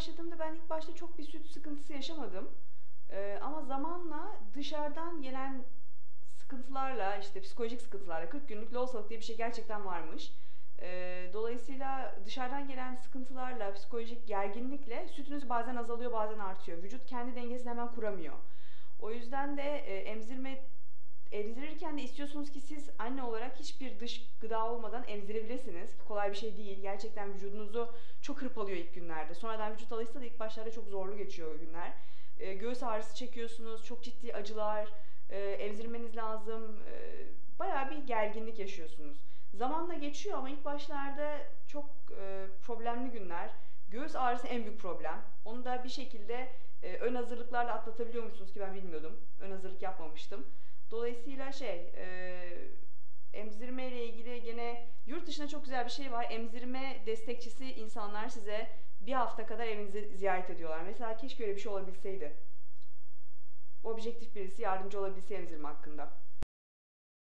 başladığımda ben ilk başta çok bir süt sıkıntısı yaşamadım. Ee, ama zamanla dışarıdan gelen sıkıntılarla işte psikolojik sıkıntılarla 40 günlük lohusalık diye bir şey gerçekten varmış. Ee, dolayısıyla dışarıdan gelen sıkıntılarla, psikolojik gerginlikle sütünüz bazen azalıyor bazen artıyor. Vücut kendi dengesini hemen kuramıyor. O yüzden de e, emzirme istiyorsunuz ki siz anne olarak hiçbir dış gıda olmadan emzirebilirsiniz. Kolay bir şey değil. Gerçekten vücudunuzu çok hırpalıyor ilk günlerde. Sonradan vücut alışsa da ilk başlarda çok zorlu geçiyor o günler. E, göğüs ağrısı çekiyorsunuz, çok ciddi acılar, e, emzirmeniz lazım. E, bayağı bir gerginlik yaşıyorsunuz. Zamanla geçiyor ama ilk başlarda çok e, problemli günler. Göğüs ağrısı en büyük problem. Onu da bir şekilde e, ön hazırlıklarla atlatabiliyor musunuz ki ben bilmiyordum. Ön hazırlık yapmamıştım. Dolayısıyla şey, e, emzirme ile ilgili gene yurt dışında çok güzel bir şey var. Emzirme destekçisi insanlar size bir hafta kadar evinizi ziyaret ediyorlar. Mesela keşke öyle bir şey olabilseydi. Objektif birisi yardımcı olabilse emzirme hakkında.